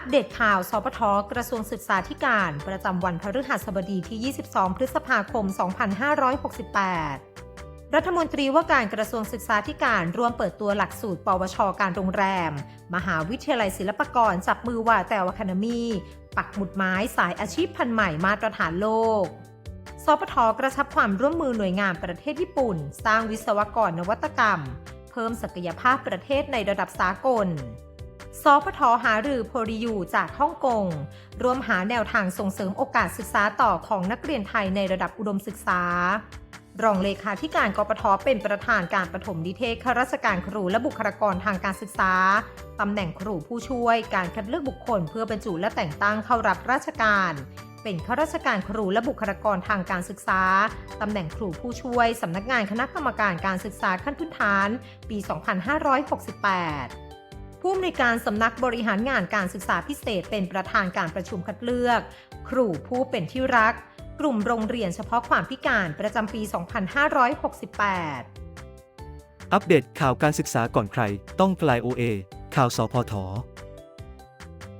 ปเดตข่าวสปทกระทรวงศึกษาธิการ ประจำวันพฤหัสบดีที่ 22 พฤษภาคม 2568 รัฐมนตรีว่าการกระทรวงศึกษาธิการร่วมเปิดตัวหลักสูตร ปวช การโรงแรม มหาวิทยาลัยศิลปากรจับมือว่าแต่วคณมีปักหมุดไม้สายอาชีพพันใหม่มาตรฐานโลกสปทกระชับความร่วมมือหน่วยงานประเทศญี่ปุ่น สร้างวิศวกรนวัตกรรม เพิ่มศักยภาพประเทศในระดับสากล สพทหารือโพริยูจากฮ่องกงร่วมหาแนวทางส่งเสริมโอกาสศึกษาต่อของนักเรียนไทยในระดับอุดมศึกษารองเลขาธิการกปทเป็นประธานการประถมนิเทศข้าราชการครูและบุคลากรทางการศึกษา ตำแหน่งครูผู้ช่วย การคัดเลือกบุคคลเพื่อบรรจุและแต่งตั้งเข้ารับราชการ เป็นข้าราชการครูและบุคลากรทางการศึกษา ตำแหน่งครูผู้ช่วย สำนักงานคณะกรรมการการศึกษาขั้นพื้นฐาน ปี 2568 ผู้อำนวยการสำนักบริหารงานการศึกษาพิเศษ เป็นประธานการประชุมคัดเลือก ครูผู้เป็นที่รัก กลุ่มโรงเรียนเฉพาะความพิการประจำปี 2568 อัปเดตข่าวการศึกษาก่อนใคร ต้องกลายโอเอข่าวสพท